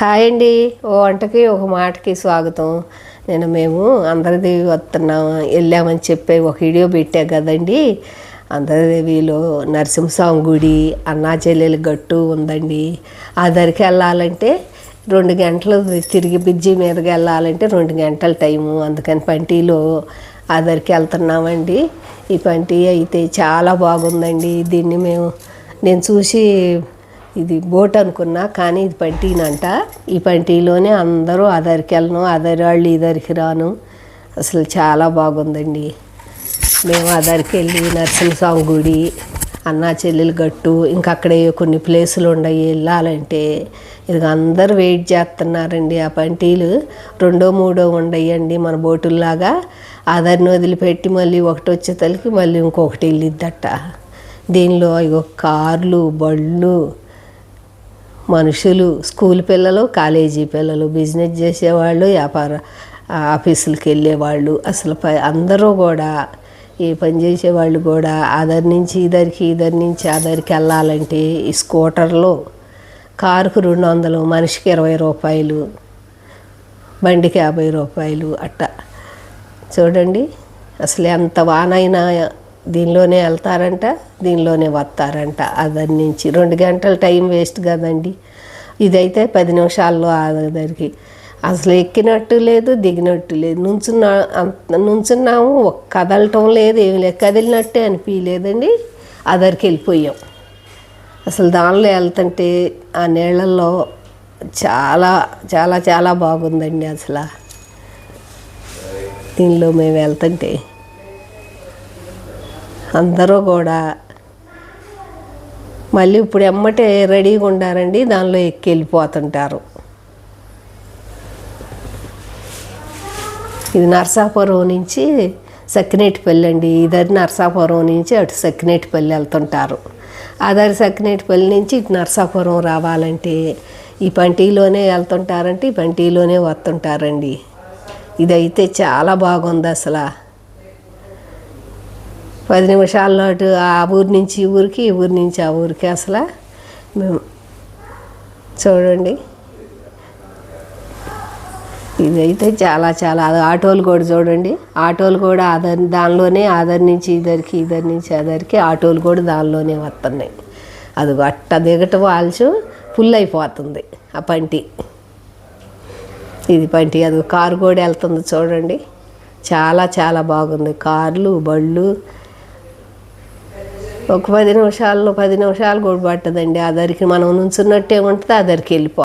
Hi అండి. ఓ వంటకి ఒక మాటకి స్వాగతం. నేను మేము అందరిది వస్తున్నాం వెళ్ళామని చెప్పి ఒక వీడియో పెట్టా కదండి. అందరిదేవిలో నరసింహస్వామి గుడి అన్నా చెల్లెలు గట్టు ఉందండి. ఆ దరికి వెళ్ళాలంటే రెండు గంటలు తిరిగి బ్రిడ్జి మీదకి వెళ్ళాలంటే రెండు గంటల టైము. అందుకని పంటీలో ఆ దరికి వెళ్తున్నామండి. ఈ పంటీ అయితే చాలా బాగుందండి. దీన్ని మేము నేను చూసి ఇది బోట్ అనుకున్నా కానీ ఇది పంటీనంట. ఈ పంటీలోనే అందరూ అదరికి వెళ్ళను అదరి వాళ్ళు ఇదరికి రాను. అసలు చాలా బాగుందండి. మేము అదరికి వెళ్ళి నరసింహస్వామి గుడి అన్నా చెల్లెలు గట్టు ఇంకా అక్కడే కొన్ని ప్లేసులు ఉన్నాయి వెళ్ళాలంటే. ఇది అందరూ వెయిట్ చేస్తున్నారండి ఆ పంటీలు. రెండో మూడో ఉండయండి మన బోటుల్లాగా. ఆధార్ని వదిలిపెట్టి మళ్ళీ ఒకటి వచ్చే తలకి మళ్ళీ ఇంకొకటి వెళ్ళిద్దట. దీనిలో ఇగో కార్లు బళ్ళు మనుషులు స్కూల్ పిల్లలు కాలేజీ పిల్లలు బిజినెస్ చేసేవాళ్ళు వ్యాపార ఆఫీసులకు వెళ్ళేవాళ్ళు. అసలు ప అందరూ కూడా ఏ పని చేసేవాళ్ళు కూడా అదర్ నుంచి ఇదరికి ఇద్దరి నుంచి అదరికి వెళ్ళాలంటే ఈ స్కూటర్లో కారుకు రెండు వందలు మనిషికి ఇరవై రూపాయలు బండికి యాభై రూపాయలు అట్ట. చూడండి అసలు ఎంత వానైనా దీనిలోనే వెళ్తారంట దీనిలోనే వస్తారంట. అదర్ నుంచి రెండు గంటల టైం వేస్ట్ కదండి. ఇదైతే పది నిమిషాల్లో ఆదరికి అసలు ఎక్కినట్టు లేదు దిగినట్టు లేదు. నుంచున్నా నుంచున్నాము కదలటం లేదు ఏమి లేదు. కదిలినట్టే అనిపించలేదండి అదరికి వెళ్ళిపోయాం. అసలు దానిలో వెళ్తుంటే ఆ నీళ్ళల్లో చాలా చాలా చాలా బాగుందండి అసలు. దీనిలో మేము వెళ్తుంటే. అందరూ కూడా. మళ్ళీ ఇప్పుడు ఎమ్మటే రెడీగా ఉండారండి దానిలో ఎక్కి వెళ్ళిపోతుంటారు ఇది నర్సాపురం నుంచి సక్కినేటిపల్లి అండి. ఇదరి నర్సాపురం నుంచి అటు సక్కినేటిపల్లి వెళ్తుంటారు. అదరి సక్కినేటిపల్లి నుంచి ఇటు నర్సాపురం రావాలంటే ఈ పంటీలోనే వెళ్తుంటారంటే ఈ పంటీలోనే వస్తుంటారండి. ఇదైతే చాలా బాగుంది అసలు. పది నిమిషాల నాటు ఆ ఊరి నుంచి ఈ ఊరికి ఈ ఊరి నుంచి ఆ ఊరికి అసలు మేము చూడండి. ఇదైతే చాలా చాలా ఆటోలు కూడా చూడండి. ఆటోలు కూడా ఆధార్ దానిలోనే ఆధార్ నుంచి ఇద్దరికి ఇద్దరి నుంచి అదరికి ఆటోలు కూడా దానిలోనే వస్తున్నాయి. అది అట్ట దిగట వాల్చు ఫుల్ అయిపోతుంది ఆ పంటి. ఇది పంటి అది కారు కూడా వెళ్తుంది చూడండి. చాలా చాలా బాగుంది. కార్లు బళ్ళు ఒక పది నిమిషాల్లో పది నిమిషాలు కూడా పట్టదండి. దరికి మనం నుంచున్నట్టే ఉంటుంది దరికి వెళ్ళిపో